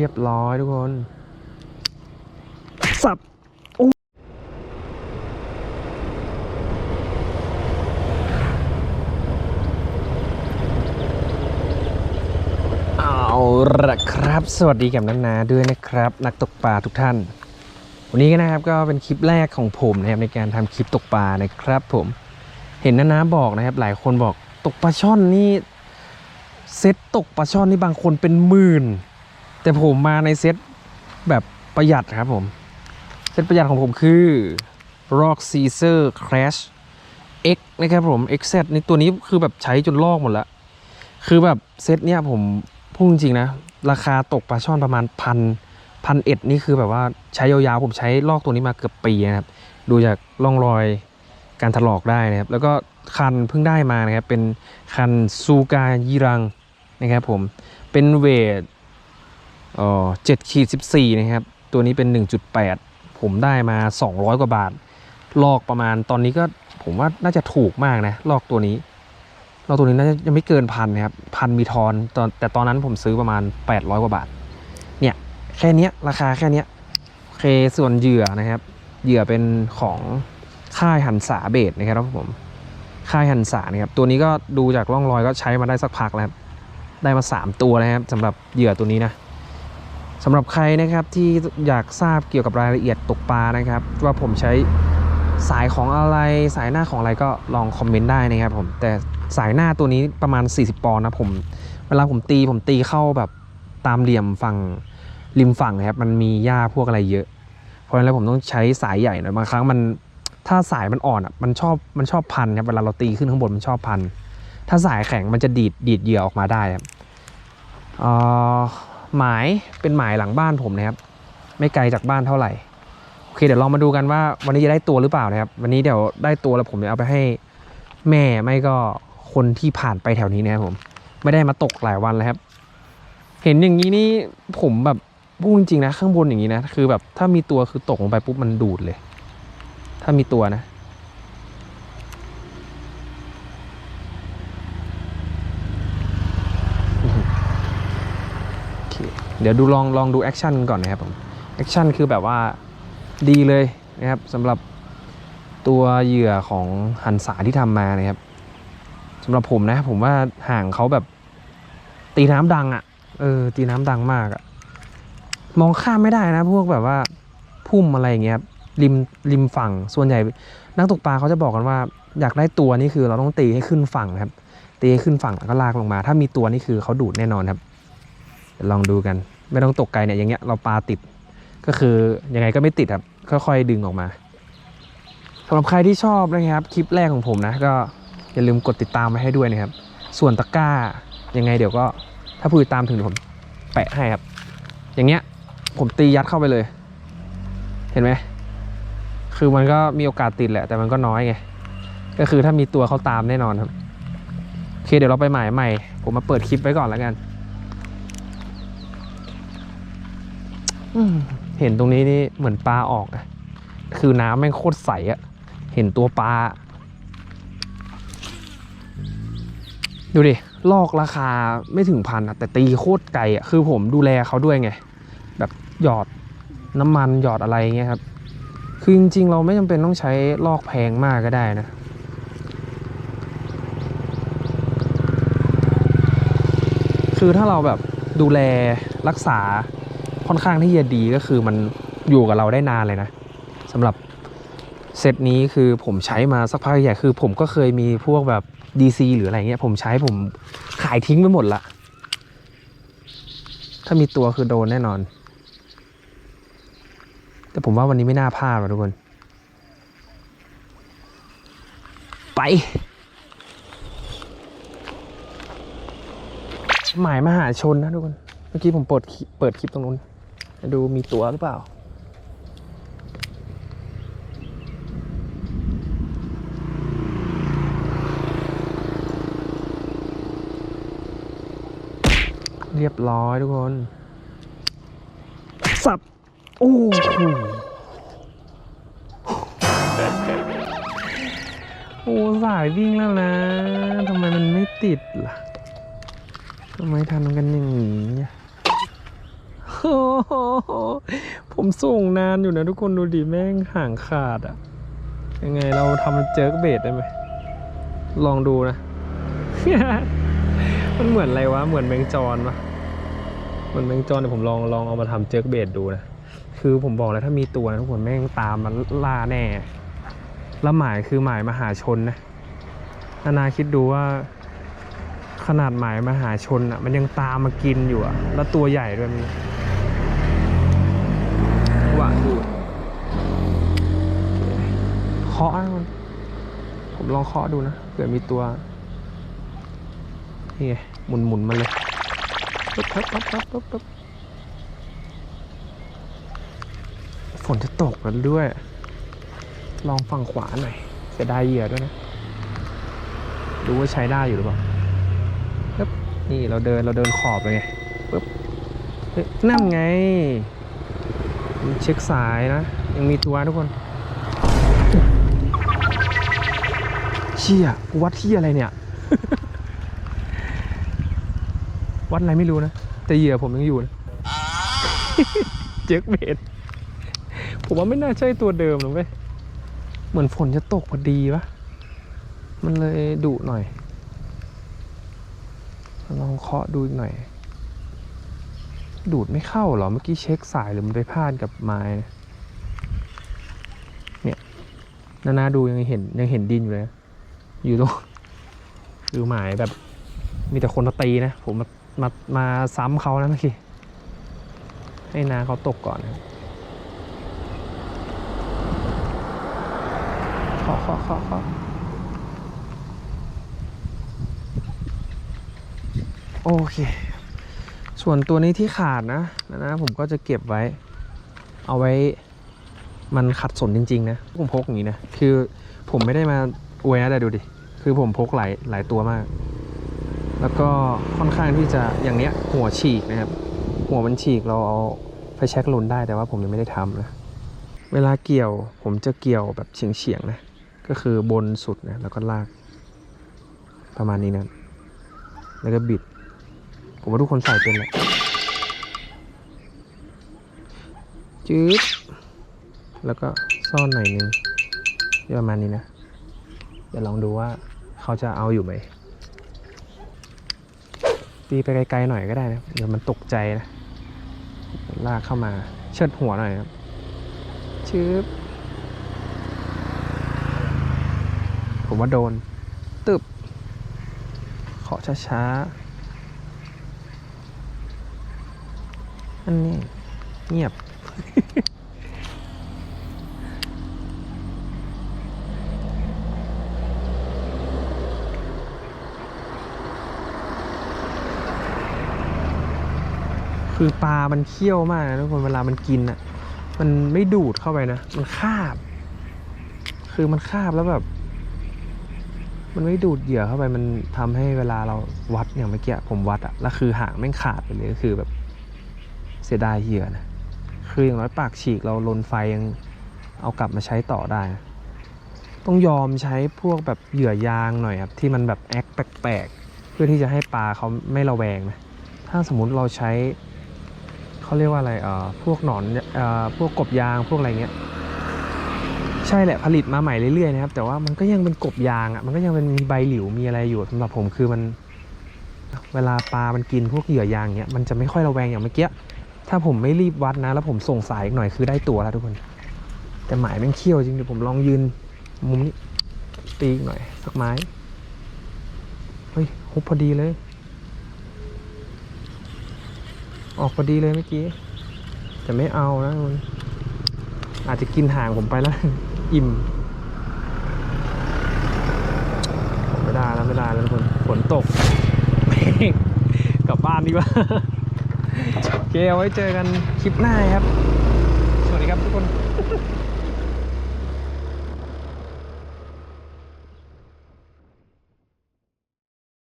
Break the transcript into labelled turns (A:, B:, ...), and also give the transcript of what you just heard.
A: รียบร้อยทุกคน สับโอ้เอาละครับ สวัสดีกับนันนาด้วยนะครับ นักตกปลาทุกท่าน วันนี้ก็นะครับก็เป็นคลิปแรกของผมนะครับในการทำคลิปตกปลานะครับผมเห็นนานาบอกนะครับ หลายคนบอกตกปลาช่อนนี่เซตตกปลาช่อนนี่บางคนเป็นหมื่น แต่ผมมาในเซตแบบประหยัดครับผม เซตประหยัดของผมคือ Rock Caesar Crash X นะครับผม XZ นี่ตัวนี้คือแบบใช้จนลอกหมดแล้ว คือแบบเซตเนี้ยผมพูดจริงนะ ราคาตกปลาช่อนประมาณพันพันเอ็ดนี่คือแบบว่าใช้ยาวๆ ผมใช้ลอกตัวนี้มาเกือบปีนะครับ ดูจากร่องรอยการถลอกได้นะครับ แล้วก็คันเพิ่งได้มานะครับ เป็นคันซูกายิรังนะครับผม เป็นเวท เออเจ็ดขีดสิบสี่นะครับ ตัวนี้เป็น1.8ผมได้มา200กว่าบาท ลอกประมาณตอนนี้ก็ผมว่าน่าจะถูกมากนะ ลอกตัวนี้ ลอกตัวนี้น่าจะยังไม่เกินพันนะครับ พันมีทอนตอนแต่ตอนนั้นผมซื้อประมาณ800กว่าบาท เนี่ย แค่เนี้ยราคาแค่เนี้ยโอเคส่วนเหยื่อนะครับ เหยื่อเป็นของค่ายหันษาเบสนะครับผม ค่ายหันษานะครับ ตัวนี้ก็ดูจากร่องรอยก็ใช้มาได้สักพักแล้วครับได้มา 3 ตัวนะครับสำหรับเหยื่อตัวนี้นะ สำหรับใครนะครับที่อยากทราบเกี่ยวกับรายละเอียดตกปลานะครับ ว่าผมใช้สายของอะไรสายหน้าของอะไรก็ลองคอมเมนต์ได้นะครับผมแต่สายหน้าตัวนี้ประมาณ 40 ปอนด์นะผมเวลาผมตีผมตีเข้าแบบตามเหลี่ยมฝั่งริมฝั่งนะครับมันมีหญ้าพวกอะไรเยอะ เพราะฉะนั้นแล้วผมต้องใช้สายใหญ่หน่อยบางครั้งมันถ้าสายมันอ่อนอะมันชอบมันชอบพันครับเวลาเราตีขึ้นข้างบนมันชอบพัน ถ้าสายแข็งมันจะดีดดีดเหยื่อออกมาได้ครับอ่อ หมายเป็นหมายหลังบ้านผมนะครับ ไม่ไกลจากบ้านเท่าไหร่โอเคเดี๋ยวลองมาดูกันว่าวันนี้จะได้ตัวหรือเปล่านะครับ วันนี้เดี๋ยวได้ตัวแล้วผมจะเอาไปให้แม่ไม่ก็คนที่ผ่านไปแถวนี้นะครับผม ไม่ได้มาตกหลายวันแล้วครับ เห็นอย่างนี้นี่ผมแบบพูดจริงๆนะข้างบนอย่างนี้นะ คือแบบถ้ามีตัวคือตกลงไปปุ๊บมันดูดเลย ถ้ามีตัวนะ โอ เดี๋ยวดูลองลองดูแอคชั่นก่อนนะครับผมแอคชั่นคือแบบว่าดีเลยนะครับสำหรับตัวเหยื่อของหันษาที่ทำมานะครับสำหรับผมนะผมว่าห่างเขาแบบตีน้ำดังอะ่ะเออตีน้ำดังมากอะ่ะมองข้ามไม่ได้นะ พวกแบบว่าพุ่มอะไรอย่างเงี้ยครับริมริมฝั่งส่วนใหญ่ นักตกปลาเขาจะบอกกันว่า อยากได้ตัวนี่คือเราต้องตีให้ขึ้นฝั่งครับตีให้ขึ้นฝั่งแล้วก็ลากลงมา ถ้ามีตัวนี่คือเขาดูดแน่นอนครับ ลองดูกัน ไม่ต้องตกไกลเนี่ยอย่างเงี้ยเราปลาติด ก็คือยังไงก็ไม่ติดครับ ค่อยๆดึงออกมาสำหรับใครที่ชอบนะครับคลิปแรกของผมนะก็อย่าลืมกดติดตามไว้ให้ด้วยนะครับ ส่วนตะกร้ายังไงเดี๋ยวก็ถ้าผู้ติดตามถึงผมแปะให้ครับ อย่างเงี้ยผมตียัดเข้าไปเลย เห็นไหมคือมันก็มีโอกาสติดแหละ แต่มันก็น้อยไงก็คือถ้ามีตัวเขาตามแน่นอนครับโอเคเดี๋ยวเราไปหมายใหม่ ผมมาเปิดคลิปไว้ก่อนแล้วกัน อืม เห็นตรงนี้นี่เหมือนปลาออกอะคือน้ำแม่งโคตรใสอะเห็นตัวปลา ดูดิ ลอกราคาไม่ถึงพันอะแต่ตีโคตรไกลอะคือผมดูแลเขาด้วยไง แบบหยอดน้ำมันหยอดอะไรเงี้ยครับ คือจริงๆ เราไม่จำเป็นต้องใช้ลอกแพงมากก็ได้นะคือถ้าเราแบบดูแลรักษา ค่อนข้างที่จะดีก็คือมันอยู่กับเราได้นานเลยนะสำหรับเซตนี้คือผมใช้มาสักพักใหญ่คือผมก็เคยมีพวกแบบ DC หรืออะไรเงี้ย ผมใช้ผมขายทิ้งไปหมดละ ถ้ามีตัวคือโดนแน่นอน แต่ผมว่าวันนี้ไม่น่าพลาดว่ะทุกคน ไปหมายมหาชนนะทุกคน เมื่อกี้ผมเปิดเปิดคลิปตรงนู้น ดูมีตัวหรือเปล่า เรียบร้อยทุกคน สับ โอ้โหโอ้สายวิ่งแล้วนะทำไมมันไม่ติดล่ะทำไมทำกันอย่างนี้อะ ผมส่งนานอยู่นะทุกคนดูดิแม่งห่างขาดอะยังไงเราทำเจิร์กเบดได้ไหม ลองดูนะ มันเหมือนอะไรวะ เหมือนแมงจรปะเหมือนแมงจรเดี๋ยวผมลองลองเอามาทำเจิร์กเบดดูนะ คือผมบอกแล้วถ้ามีตัวนะทุกคนแม่งตามมาล่าแน่ แล้วหมายคือหมายมหาชนนะนานาคิดดูว่าขนาดหมายมหาชนอะ มันยังตามมากินอยู่อะ แล้วตัวใหญ่ด้วยมันหวานดูเคาะมันผมลองเคาะดูนะเผื่อมีตัวนี่ไงหมุนหมุนๆมันเลยปึ๊บปึ๊บปึ๊บปึ๊บปึ๊บปึ๊บฝนจะตกกันด้วย ลองฝั่งขวาหน่อยเสียดายเหยื่อด้วยนะดูว่าใช้ได้อยู่หรือเปล่าปึ๊บนี่เราเดินเราเดินขอบเลยไงปึ๊บนั่นไง เช็คสายนะ ยังมีตัวทุกคน เชี่ยกูวัดที่อะไรเนี่ย วัดอะไรไม่รู้นะ แต่เหยื่อผมยังอยู่นะเจ๊กเบดผมว่าไม่น่าใช่ตัวเดิมหรอกเว้ยเหมือนฝนจะตกพอดีปะมันเลยดุหน่อย ลองเคาะดูอีกหน่อย ดูดไม่เข้าหรอ เมื่อกี้เช็คสายหรือมันไปพลาดกับไม้ เนี่ย นานาดูยังเห็นยังเห็นดินอยู่เลย อยู่ตรงดูหมายแบบมีแต่คนมาตีนะ ผมมามามาซ้ำเขานะเมื่อกี้ให้นาเขาตกก่อนนะครับเคาะเคาะเคาะเคาะโอเค ส่วนตัวนี้ที่ขาดนะนะนะ ผมก็จะเก็บไว้ เอาไว้มันขัดสนจริง ๆ นะผมพกอย่างนี้นะ คือผมไม่ได้มา อวยนะแต่ดูดิ คือผมพกหลายหลายตัวมาก แล้วก็ค่อนข้างที่จะอย่างเนี้ยหัวฉีกนะครับ หัวมันฉีกเราเอาไฟแช็กลนได้แต่ว่าผมยังไม่ได้ทำนะ เวลาเกี่ยวผมจะเกี่ยวแบบเฉียงๆนะ ก็คือบนสุดนะแล้วก็ลาก ประมาณนี้นะ แล้วก็บิด ผมว่าทุกคนใส่เป็นแหละจืดแล้วก็ซ่อนหน่อยนึงประมาณนี้นะ เดี๋ยวลองดูว่าเขาจะเอาอยู่ไหมตีไปไกลๆหน่อยก็ได้นะเดี๋ยวมันตกใจนะลากเข้ามาเชิดหัวหน่อยครับชืบผมว่าโดน ตึบขอช้าๆอันนี้เงียบ คือปลามันเคี้ยวมากนะทุกคนเวลามันกินอะ มันไม่ดูดเข้าไปนะ มันคาบ คือมันคาบแล้วแบบ มันไม่ดูดเหยื่อเข้าไป มันทำให้เวลาเราวัดอย่างเมื่อกี้ผมวัดอะแล้วคือหางแม่งขาดไปเลยก็คือแบบ เสียดายเหยื่อนะ คืออย่างน้อยปากฉีกเราลนไฟยังเอากลับมาใช้ต่อได้นะต้องยอมใช้พวกแบบเหยื่อยางหน่อยครับ ที่มันแบบแอคแปลกๆ เพื่อที่จะให้ปลาเขาไม่ระแวงนะ ถ้าสมมติเราใช้ เขาเรียกว่าอะไรเอ่อพวกหนอนเอ่อพวกกบยางพวกอะไรเงี้ยใช่แหละผลิตมาใหม่เรื่อยๆนะครับ แต่ว่ามันก็ยังเป็นกบยางอะมันก็ยังเป็นมีใบหลิวมีอะไรอยู่สำหรับผมคือมัน เวลาปลา มันกินพวกเหยื่อยางเงี้ยมันจะไม่ค่อยระแวงอย่างเมื่อกี้ถ้าผมไม่รีบวัดนะ แล้วผมส่งสายอีกหน่อยคือได้ตัวแล้วทุกคน แต่หมายแม่งเขี้ยวจริงเดี๋ยวผมลองยืนมุมนี้ตีอีกหน่อยสักไม้เฮ้ยฮุบพอดีเลย ออกพอดีเลยเมื่อกี้ แต่ไม่เอานะมันอาจจะกินห่างผมไปแล้ว อิ่มไม่ได้แล้วไม่ได้แล้วทุกคนฝนตก กลับบ้านดีกว่าโอเคเอาไว้เจอกันคลิปหน้าครับ สวัสดีครับทุกคน